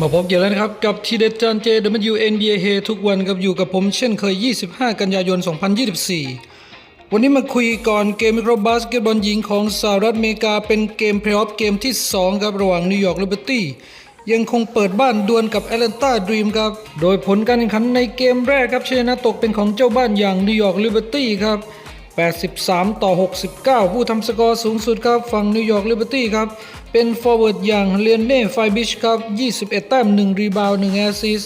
มาพบกันแล้วนะครับ กับทีเด็ดจานเจ WNBA เฮทุกวันกับอยู่กับผมเช่นเคย 25 กันยายน 2024 วันนี้มาคุยก่อนเกมมิโครบาสเกตบอลหญิงของสหรัฐอเมริกาเป็นเกมเพลย์ออฟเกมที่ 2 ครับ ระหว่างนิวยอร์กลิเบอร์ตี้ยังคงเปิดบ้านดวลกับแอตแลนตาดรีมครับ โดยผลการแข่งขันในเกมแรกครับชนะตกเป็นของเจ้าบ้านอย่างนิวยอร์กลิเบอร์ตี้ครับ 83 ต่อ 69 ผู้ทำสกอร์สูงสุดครับ ฝั่งนิวยอร์กลิเบอร์ตี้ครับ เป็นฟอร์เวิร์ดอย่างเลียนเน่ไฟบิชครับ 21 แต้ม 1 รีบาวด์1แอสซิส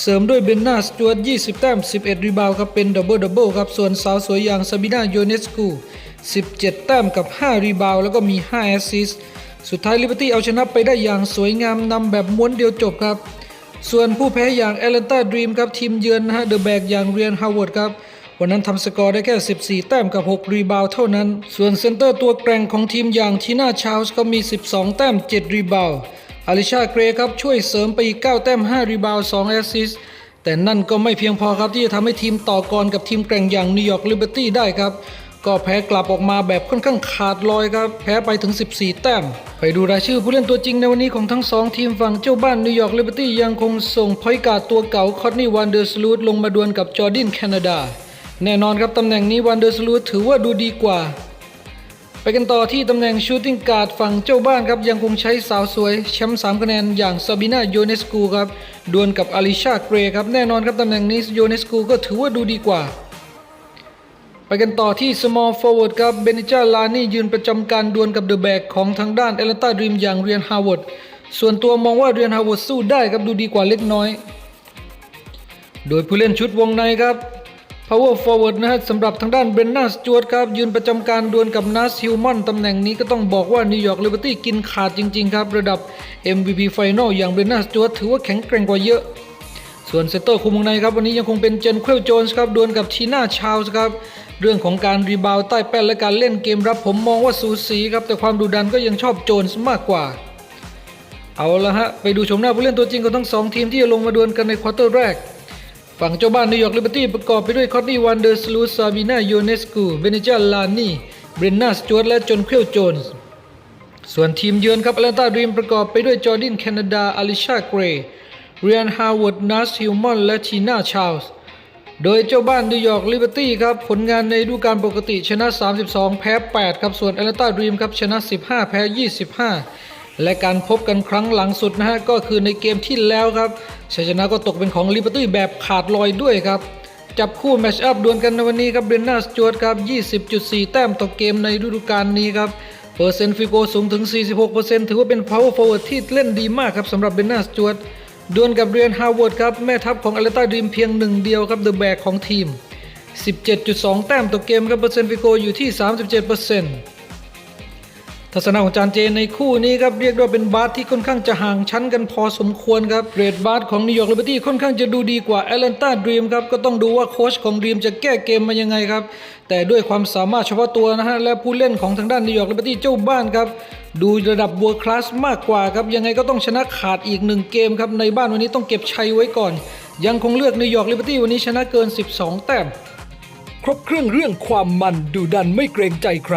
เสริมด้วยเบนนาสจวด20 แต้ม 11 รีบาวครับ เป็นดับเบิลดับเบิลครับ ส่วนสาวสวยอย่างซาบิน่าโยเนสกู 17 แต้มกับ 5 รีบาวแล้วก็มี 5 แอสซิสสุดท้ายลิเบอร์ตี้เอาชนะไปได้อย่างสวยงามนำแบบม้วนเดียวจบครับ ส่วนผู้แพ้อย่างแอตแลนตาดรีมครับทีมเยือนนะฮะเดอะแบกอย่างเรียนฮาวเวิร์ดครับ วันนั้นทำสกอร์ได้แค่ 14 แต้มกับ 6 รีบาวเท่านั้น ส่วนเซนเตอร์ตัวแกร่งของทีมอย่างทีน่าชาลส์ก็มี 12 แต้ม 7 รีบาวอาริชาเกรย์ครับช่วยเสริมไปอีก 9 แต้ม 5 รีบาว 2 แอสซิสแต่นั่นก็ไม่เพียงพอครับที่จะทำให้ทีมต่อกรกับทีมแกร่งอย่างนิวยอร์กลิเบอร์ตี้ได้ครับ ก็แพ้กลับออกมาแบบค่อนข้างขาดลอยครับ แพ้ไปถึง 14 แต้ม ไปดูรายชื่อผู้เล่นตัวจริงในวันนี้ของทั้งสองทีมฝั่งเจ้าบ้านนิวยอร์กลิเบอร์ตี้ยังคงส่งพอยการ์ตัวเก่าคอตนี่วันเดอร์สลูดลงมาดวลกับจอร์ดินแคนาดา แน่นอนครับตำแหน่งนี้วันเดอร์สลูถือว่าดูดีกว่า ไปกันต่อที่ตำแหน่งชูตติ้งการ์ดฝั่งเจ้าบ้านครับ ยังคงใช้สาวสวยแชมป์3คะแนนอย่างซาบิน่าโยเนสกูครับดวลกับอาริชาเกรย์ครับ แน่นอนครับตำแหน่งนี้โยเนสกูก็ถือว่าดูดีกว่า ไปกันต่อที่ small forward ครับเบนิจาลานี่ยืนประจำการดวลกับเดอะแบกของทางด้านเอลตาดรีมอย่างเรียนฮาวเวิร์ดส่วนตัวมองว่าเรียนฮาวเวิร์ดสู้ได้ครับดูดีกว่าเล็กน้อย โดยผู้เล่นชุดวงในครับ power forward นะฮะสำหรับทางด้านเบนนาสจวดครับ ยืนประจำการดวลกับนัสฮิวมอนตำแหน่งนี้ก็ต้องบอกว่านิวยอร์กลิเบอร์ตี้กินขาดจริง ๆ ครับ ระดับ MVP Final อย่างเบนนาสจวดถือว่าแข็งแกร่งกว่าเยอะ ส่วนเซตเตอร์คุมวงในครับ วันนี้ยังคงเป็นเจนเคลโจนส์ครับดวลกับทีน่าชาลส์ครับ เรื่องของการรีบาวใต้แป้นและการเล่นเกมรับผมมองว่าสูสีครับแต่ความดุดันก็ยังชอบโจนส์มากกว่าเอาละฮะไปดูชมหน้าผู้เล่นตัวจริงของทั้งสองทีมที่จะลงมาดวลกันในควอเตอร์แรก ฝั่งเจ้าบ้านนิวยอร์กลิเบอร์ตี้ประกอบไปด้วยคอตนี่วันเดอร์สลูซาบิน่าโยเนสกูเบเนจาลานีเบรนนาสจวดและจนเคลโจนส์ส่วนทีมเยือนครับแอตแลนตาดรีมประกอบไปด้วยจอร์ดินแคนาดาอลิชาเกรย์เรียนฮาวเวิร์ดนัสฮิวมอนและทีน่าชาลส์โดยเจ้าบ้านนิวยอร์กลิเบอร์ตี้ครับผลงานในฤดูกาลปกติชนะ 32 แพ้ 8 ครับส่วนแอตแลนตาดรีมครับชนะ 15 แพ้ 25 และการพบกันครั้งหลังสุดนะฮะก็คือในเกมที่แล้วครับชัยชนะก็ตกเป็นของลิเบอร์ตี้แบบขาดลอยด้วยครับจับคู่แมชอัพดวลกันในวันนี้ครับเบรนนาสจวดครับ 20.4 แต้มต่อเกมในฤดูกาลนี้ครับเปอร์เซ็นต์ฟิโกสูงถึง 46%ถือว่าเป็น power forward ที่เล่นดีมากครับสำหรับเบรนนาสจวดดวลกับเรียนฮาวเวิร์ดครับ แม่ทัพของอเลต้าดีมเพียงหนึ่งเดียวครับเดอะแบกของทีม 17.2 แต้มต่อเกมครับเปอร์เซ็นต์ฟิโกอยู่ที่ 37% ทัศนะของจานเจในคู่นี้ครับเรียกว่าเป็นบาสที่ค่อนข้างจะห่างชั้นกันพอสมควรครับเรดบาสของนิวยอร์กลิเบอร์ตี้ค่อนข้างจะดูดีกว่าแอตแลนตาดรีมครับก็ต้องดูว่าโค้ชของดรีมจะแก้เกมมายังไงครับแต่ด้วยความสามารถเฉพาะตัวนะฮะและผู้เล่นของทางด้านนิวยอร์กลิเบอร์ตี้เจ้าบ้านครับดูระดับบัวคลาสมากกว่าครับยังไงก็ต้องชนะขาดอีกหนึ่งเกมครับในบ้านวันนี้ต้องเก็บชัยไว้ก่อน ยังคงเลือกนิวยอร์กลิเบอร์ตี้วันนี้ชนะเกิน 12 แต้มครบเครื่องเรื่องความมันดุดันไม่เกรงใจใคร